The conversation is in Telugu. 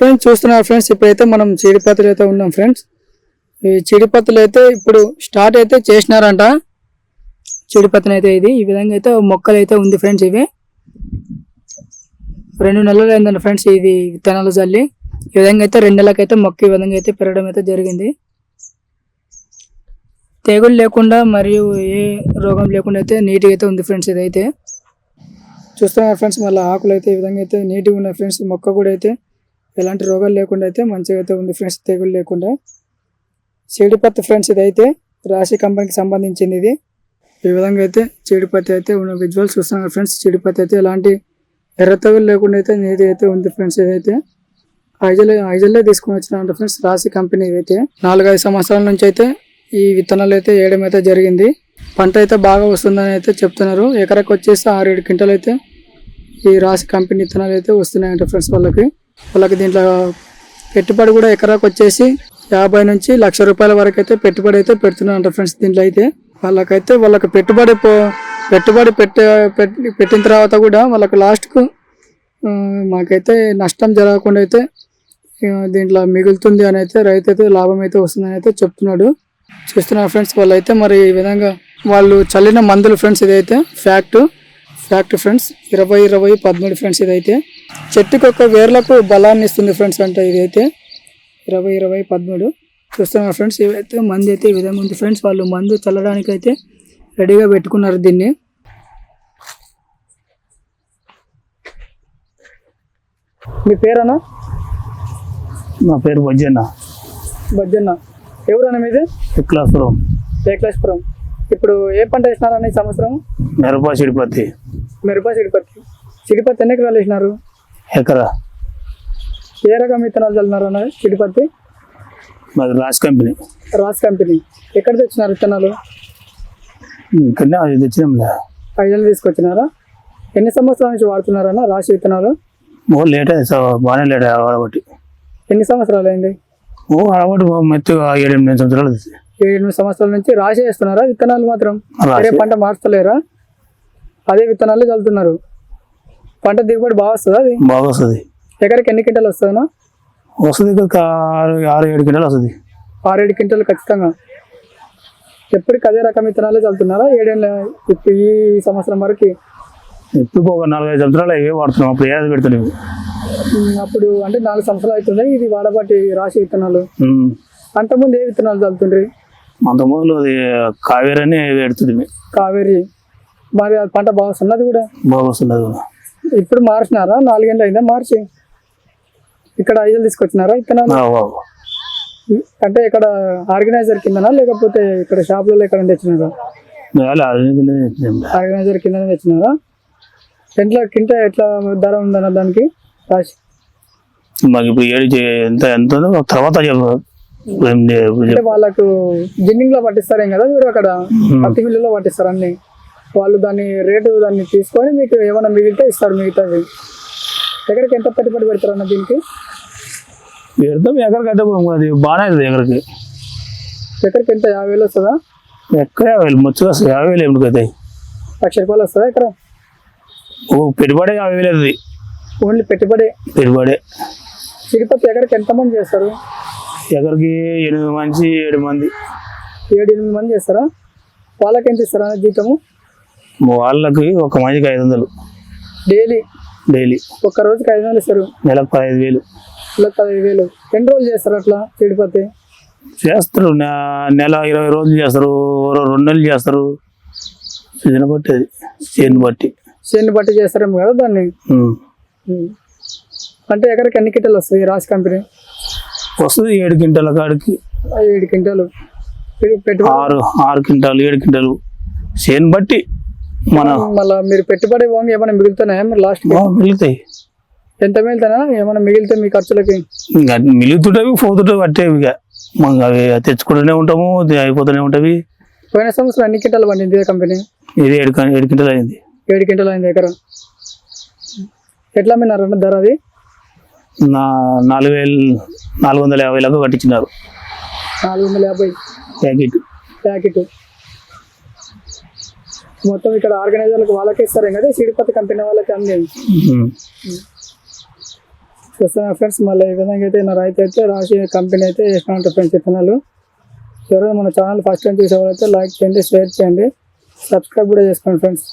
ఫ్రెండ్స్ చూస్తున్నారు ఫ్రెండ్స్ ఇప్పుడైతే మనం చీడిపత్తులు అయితే ఉన్నాం ఫ్రెండ్స్. ఈ చీడిపత్తులు అయితే ఇప్పుడు స్టార్ట్ అయితే చేసినారంట. చీడిపత్తులు అయితే ఇది. ఈ విధంగా అయితే మొక్కలు అయితే ఉంది ఫ్రెండ్స్ ఇవి. రెండు నెలలు అయిందండి ఫ్రెండ్స్ ఇది విత్తనాలు చల్లి ఈ విధంగా అయితే రెండు నెలలకైతే మొక్క ఈ విధంగా అయితే పెరగడం అయితే జరిగింది. తెగులు లేకుండా మరియు ఏ రోగం లేకుండా అయితే నీట్గా అయితే ఉంది ఫ్రెండ్స్ ఇదైతే. చూస్తున్నారు ఫ్రెండ్స్ మళ్ళీ ఆకులు అయితే ఈ విధంగా అయితే నీట్గా ఉన్నాయి ఫ్రెండ్స్ మొక్క కూడా అయితే. ఎలాంటి రోగాలు లేకుండా అయితే మంచిగా అయితే ఉంది ఫ్రెండ్స్ తెగులు లేకుండా. చీడిపత్తి ఫ్రెండ్స్ ఇదైతే రాశి కంపెనీకి సంబంధించింది ఇది. ఈ విధంగా అయితే చీడిపత్తి అయితే ఉన్న విజువల్స్ చూస్తున్నారు ఫ్రెండ్స్. చీడిపత్తి అయితే ఎలాంటి ఎర్ర తెగులు లేకుండా అయితే నీది అయితే ఉంది ఫ్రెండ్స్ ఇదైతే. ఐజల్ ఐజల్లో తీసుకొని వచ్చిన ఫ్రెండ్స్ రాశి కంపెనీ ఇదైతే. నాలుగైదు సంవత్సరాల నుంచి అయితే ఈ విత్తనాలు అయితే వేయడం అయితే జరిగింది. పంట అయితే బాగా వస్తుందని అయితే చెప్తున్నారు. ఎకరకు వచ్చేసి ఆరు ఏడు క్వింటల్ అయితే ఈ రాశి కంపెనీ విత్తనాలు అయితే వస్తున్నాయంట ఫ్రెండ్స్ వాళ్ళకి. వాళ్ళకి దీంట్లో పెట్టుబడి కూడా ఎకరాకు వచ్చేసి యాభై నుంచి లక్ష రూపాయల వరకు అయితే పెట్టుబడి అయితే పెడుతున్నారంట ఫ్రెండ్స్ దీంట్లో అయితే. వాళ్ళకైతే వాళ్ళకి పెట్టుబడి పో- పెట్టుబడి పెట్టే పెట్టి- పెట్టిన తర్వాత కూడా వాళ్ళకి లాస్ట్కు మాకైతే నష్టం జరగకుండా అయితే దీంట్లో మిగులుతుంది అని అయితే రైతు అయితే లాభం అయితే వస్తుందని అయితే చెప్తున్నాడు. చూస్తున్నారు ఫ్రెండ్స్ వాళ్ళైతే మరి ఈ విధంగా వాళ్ళు చల్లిన మందులు ఫ్రెండ్స్ ఇదైతే ఫ్యాక్ట్ ఫ్యాక్ట్ ఫ్రెండ్స్ ఇరవై ఇరవై పదమూడు ఫ్రెండ్స్ ఇదైతే. చెట్టుకు ఒక వేర్లకు బలాన్ని ఇస్తుంది ఫ్రెండ్స్ అంటే ఇదైతే. ఇరవై ఇరవై పదమూడు. చూస్తున్నారు ఫ్రెండ్స్? ఇవైతే మంది అయితే ఈ విధంగా ఉంది ఫ్రెండ్స్. వాళ్ళు మందు చల్లడానికి అయితే రెడీగా పెట్టుకున్నారు దీన్ని. మీ పేరన్నా? నా పేరు బజ్జన్న. బజ్జన్న. ఎవరన్నా మీది? విక్లాసురం. ఏకలేశ్వరం ఇప్పుడు ఏ పంట వేసినారన్న ఈ సంవత్సరం? మిరప చిడిపత్తి మిరప సిడిపత్తి సిడిపత్తి ఎన్ని ఎకరాలు వేసినారు? ఎకరా ఏ రకం విత్తనాలు చల్లినారన్న సిడిపత్తి మాది రాజ్ కంపెనీ. Ross company. ఎక్కడ తెచ్చినారు విత్తనాలు? ఇక్కడనే అది తెచ్చినాంలే. ఐదు తీసుకొచ్చినారా? ఎన్ని సంవత్సరాల నుంచి వాడుతున్నారన్న రాసి విత్తనాలు? ఓ లేట్ అయింది సార్ బాగానే లేట్ అయ్యి ఆడబట్టి ఎన్ని సంవత్సరాలు అయింది? ఓ ఆడబట్టి మెత్తగా ఏడు ఎనిమిది సంవత్సరాలు అవుతుంది. ఏడు ఎనిమిది సంవత్సరాల నుంచి రాసి వేస్తున్నారా విత్తనాలు మాత్రం. వేరే పంట మార్చలేరా? అదే విత్తనాలు చల్లుతున్నారు. పంట దిగుబడి బాగా వస్తుందా అది? బాగా వస్తుంది. ఎకరికి ఎన్ని క్వింటాలు వస్తుందా వస్తుంది ఇక ఆరు ఆరు ఏడు కింటాలు వస్తుంది. ఆరేడు క్వింటాలు ఖచ్చితంగా. ఎప్పటికి అదే రకం విత్తనాలే చల్లుతున్నారా? ఏడేళ్ళ ఇప్పుడు ఈ సంవత్సరం వరకు? ఇప్పుడు ఒక నాలుగైదు సంవత్సరాలు ఇవే వాడుతున్నాం. అప్పుడు ఏది పెడుతున్నాం ఉమ్, అప్పుడు అంటే నాలుగు సంవత్సరాలు అవుతుంది ఇది వాడబాటి రాసి విత్తనాలు. అంతకుముందు ఏ విత్తనాలు చల్లుతుండ్రి? అంత మొదలు అది కావేరి అని పెడుతుంది. కావేరి. మరి పంట బాగా వస్తుంది అది కూడా? బాగా వస్తుంది అది కూడా. ఇప్పుడు మార్చినారా నాలుగేళ్ళు అయిందా? మార్చి. ఇక్కడ ఐదులు తీసుకొచ్చినారా? వా. అంటే ఇక్కడ ఆర్గనైజర్ కిందనా? లేకపోతే ఇక్కడ షాపులలో ఎక్కడ తెచ్చినారా. ఆర్గనైజర్ కిందనే తెచ్చినారా? ఎట్లా కింట ఎట్లా ధర ఉందన్న దానికి రాసి మాకు ఇప్పుడు ఏడు ఎంత ఎంత తర్వాత వాళ్ళకు జిన్నింగ్లో పట్టిస్తారేం కదా? మీరు అక్కడ పత్తి మిల్లులో పట్టిస్తారు అన్ని వాళ్ళు దాని రేటు దాన్ని తీసుకొని మీకు ఏమైనా మిగిలితే ఇస్తారు మిగతాది ఎక్కడికి ఎంత పెట్టుబడి పెడతారు అన్న దీనికి? పెడతాం ఎక్కడికి అంటే అది బాగానే అవుతుంది ఎక్కడికి. ఎక్కడికి ఎంత? యాభై వేలు వస్తుందా? ఎక్కడ యాభై వేలు? ముచ్చుగా వస్తుంది యాభై వేలు ఎందుకు అవుతాయి లక్ష రూపాయలు వస్తుందా ఎక్కడ? ఓ పెట్టుబడి యాభై వేలు అవుతుంది. ఓన్లీ పెట్టుబడి. పెట్టుబడి. తిరుపతి ఎక్కడికి ఎంతమంది చేస్తారు? ఎక్కడికి? ఎనిమిది మంది ఏడు మంది. ఏడు ఎనిమిది మంది చేస్తారా? వాళ్ళకి ఎంత ఇస్తారా జీతము? వాళ్ళకి ఒక మందికి ఐదు వందలు. డైలీ? డైలీ. ఒక్క రోజుకి ఐదు వందలు ఇస్తారు? నెలకు పదహైదు వేలు. ఇలా పదిహేను వేలు. ఎన్ని రోజులు చేస్తారు అట్లా తిరుపతి? చేస్తారు. నెల ఇరవై రోజులు చేస్తారు. రెండు నెలలు చేస్తారు. సీజన్ బట్టి అది సీజన్ బట్టి చేన్ని బట్టి చేస్తారేమో కదా దాన్ని. అంటే ఎక్కడికి ఎన్ని కింటలు వస్తాయి రాసి కంపెనీ? వస్తుంది ఏడు క్వింటాల కాడికి. ఏడు క్వింటాలు. ఆరు ఆరు క్వింటాలు ఏడు క్వింటాలు. చేను బట్టి మన మళ్ళీ మీరు పెట్టుబడి పోగా ఏమైనా మిగులుతున్నాయా మీరు లాస్ట్ మిగులుతాయి. ఎంత మిగులుతానా ఏమైనా మిగిలితే మీ ఖర్చులకి? ఇంకా మిలుగుతుంటవి పోతుంటవి పట్టేవి ఇక. మనం అవి తెచ్చుకుంటూనే ఉంటాము అయిపోతూనే ఉంటవి పోయిన సంవత్సరం ఎన్ని కింటాలు పండింది ఇదే కంపెనీ? ఇది ఏడు ఏడు క్వింటాలు అయింది. ఏడు క్వింటాలు అయింది ఎకరం. ఎట్లా అమ్మినారన్న ధర అది? నా నాలుగు వేలు నాలుగు వందల యాభై లాగా కట్టించినారు. నాలుగు వందల యాభై. ప్యాకెట్. ప్యాకెట్. మొత్తం ఇక్కడ ఆర్గనైజర్లకు వాళ్ళకే ఇస్తారేం కదా? సిడిపతి కంపెనీ వాళ్ళకి ఉమ్. చూస్తున్నా ఫ్రెండ్స్ మళ్ళీ ఈ విధంగా అయితే నా రైతు అయితే రాసి కంపెనీ అయితే వేసిన ఉంటుంది ఫ్రెండ్స్ విత్తనాలు ఎవరైనా మన ఛానల్ ఫస్ట్ టైం చూసేవాళ్ళైతే లైక్ చేయండి షేర్ చేయండి. సబ్స్క్రైబ్ కూడా చేసుకోండి ఫ్రెండ్స్.